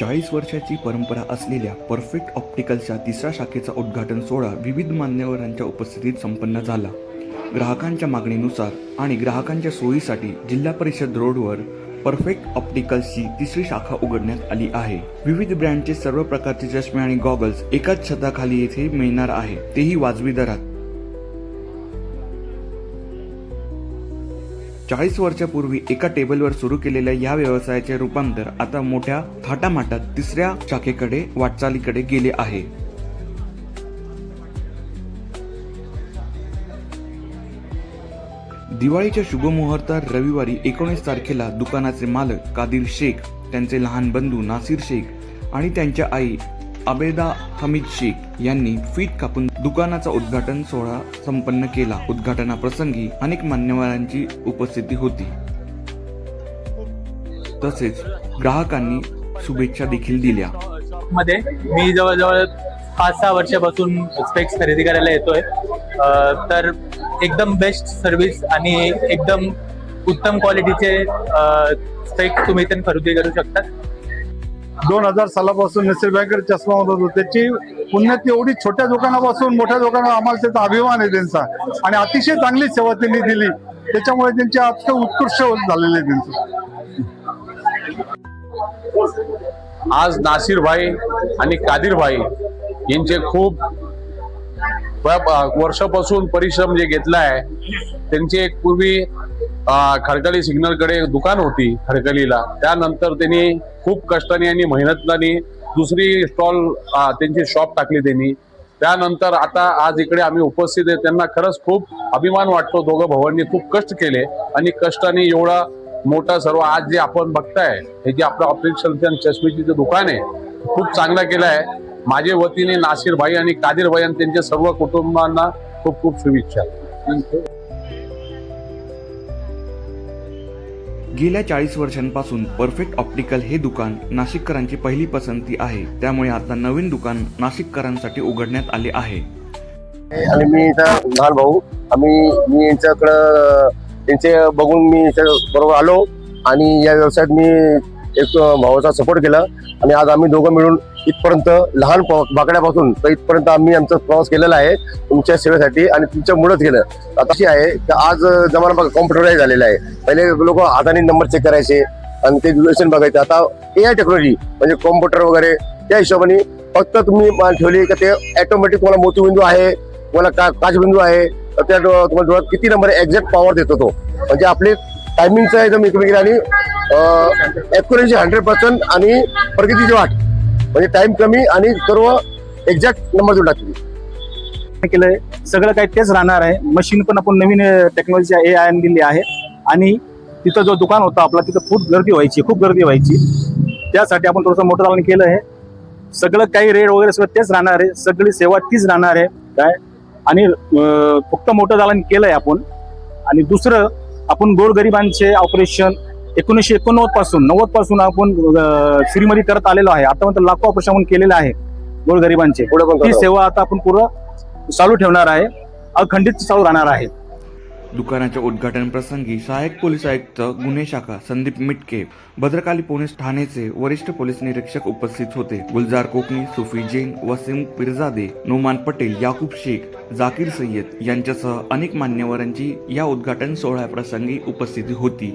चाळीस वर्षाची परंपरा असलेल्या परफेक्ट ऑप्टिकलच्या तिसऱ्या शाखेचा उद्घाटन सोहळा विविध मान्यवरांच्या उपस्थितीत संपन्न झाला. ग्राहकांच्या मागणीनुसार आणि ग्राहकांच्या सोयीसाठी जिल्हा परिषद रोडवर परफेक्ट ऑप्टिकल्सची तिसरी शाखा उघडण्यात आली आहे. विविध ब्रँडचे सर्व प्रकारचे चष्मे आणि गॉगल्स एकाच छताखाली येथे मिळणार आहे. तेही वाजवी दरात. चाळीस वर्षापूर्वी एका टेबलवर सुरू केलेल्या या व्यवसायाचे रूपांतर आता मोठ्या थाटामाटात तिसऱ्या शाखेकडे वाटचालीकडे गेले आहे. दिवाळीच्या शुभमुहूर्तात रविवारी एकोणीस तारखेला दुकानाचे मालक कादिर शेख त्यांचे लहान बंधू नासिर शेख आणि त्यांच्या आई आबेदा हमीद शेख यांनी फीट कापून दुकानाचा उद्घाटन सोहळा संपन्न केला. उद्घाटनाप्रसंगी अनेक मान्यवरांची उपस्थिती होती. तसेच ग्राहकांनी शुभेच्छा देखील दिल्या. मध्ये मी जवळजवळ पाच सहा वर्षापासून स्पेक्स खरेदी करायला येतोय. तर एकदम बेस्ट सर्व्हिस आणि एकदम उत्तम क्वालिटीचे स्पेक्स तुम्ही इथे खरेदी करू शकता. दोन हजार सालापासून नसीर बँकर चष्मा होत होतो. त्याची उन्नती एवढी छोट्या दुकानापासून मोठ्या दुकानावर आम्हाला त्याचा अभिमान आहे त्यांचा. आणि अतिशय चांगली सेवा त्यांनी दिली. त्याच्यामुळे त्यांचे आता उत्कृष्ट झालेले आहे त्यांचं. आज नासिर भाई आणि कादिर भाई यांचे खूप वर्षापासून परिश्रम जे घेतला आहे त्यांचे एक पूर्वी खडकली सिग्नलकडे दुकान होती खडकलीला त्यानंतर त्यांनी खूप कष्टाने आणि मेहनताने दुसरी स्टॉल त्यांची शॉप टाकली त्यांनी. त्यानंतर आता आज इकडे आम्ही उपस्थित आहे. त्यांना खरंच खूप अभिमान वाटतो. दोघं भावांनी खूप कष्ट केले आणि कष्टाने एवढा मोठा सर्व आज जे आपण बघताय हे जे आपलं ऑपरेशन चष्मेची जे दुकान आहे खूप चांगलं केलं आहे. माझे वतीने नासिर भाई आणि कादीर भाई आणि त्यांच्या सर्व कुटुंबांना खूप खूप शुभेच्छा. गेल्या चाळीस वर्षांपासून परफेक्ट ऑप्टिकल हे दुकान नाशिककरांची पहिली पसंती आहे. त्यामुळे आता नवीन दुकान नाशिककरांसाठी उघडण्यात आले आहे. आणि मी लहान भाऊ. आम्ही मी यांच्याकडं त्यांचे बघून मी बरोबर आलो आणि या व्यवसायात मी एक भावाचा सपोर्ट केला. आणि आज आम्ही दोघं मिळून इथपर्यंत लहान बाकड्यापासून तर इथपर्यंत आम्ही आमचा प्रवास केलेला आहे तुमच्या सेवेसाठी आणि तुमच्यामुळेच केलं. आता अशी आहे की आज जमाना बघा कॉम्प्युटराईज झालेला आहे. पहिले लोक हाताने नंबर चेक करायचे आणि ते ड्युरेशन बघायचे. आता ए आय टेक्नॉलॉजी म्हणजे कॉम्प्युटर वगैरे त्या हिशोबाने फक्त तुम्ही ठेवली का ते ऑटोमॅटिक तुम्हाला मोतीबिंदू आहे तुम्हाला का काचबिंदू आहे तर त्या तुम्हाला किती नंबर एक्झॅक्ट पॉवर देतो तो. म्हणजे आपले टायमिंगचं एकदम एकमेकीला आणि ॲक्युरेसी हंड्रेड पर्सेंट आणि प्रगतीची वाट. म्हणजे टाइम कमी आणि सर्व एक्झॅक्ट नंबर देऊन टाकतील केलंय? सगळं काही तेच राहणार आहे. मशीन पण आपण नवीन टेक्नॉलॉजी ए आय दिली आहे. आणि तिथं जो दुकान होता आपला तिथं खूप गर्दी व्हायची खूप गर्दी व्हायची. त्यासाठी आपण थोडंसं मोठं चालून केलं आहे. सगळं काही रेट वगैरे सगळं तेच राहणार आहे. सगळी सेवा तीच राहणार आहे. काय? आणि फक्त मोठं दालन केलंय आपण. आणि दुसरं आपण गोरगरिबांचे ऑपरेशन एकोणीसशे एकोणनव्वदपासून नव्वदपासून आपण फ्रीमध्ये करत आलेलो आहे. आतापर्यंत लाखो ऑपरेशन आपण केलेलं आहे गोरगरिबांचे. ही. सेवा आता आपण पुरं चालू ठेवणार आहे. अखंडित चालू राहणार आहे. दुकानाच्या उद्घाटन प्रसंगी सहाय्यक पोलीस आयुक्त गुन्हे शाखा संदीप मिटके भद्रकाली पोलीस ठाण्याचे वरिष्ठ पोलीस निरीक्षक उपस्थित होते. गुलजार कोकणी सुफी जैन वसीम पिरजादे नोमान पटेल याकूब शेख जाकीर सय्यद यांच्यासह अनेक मान्यवरांची या उद्घाटन सोहळ्याप्रसंगी उपस्थिती होती.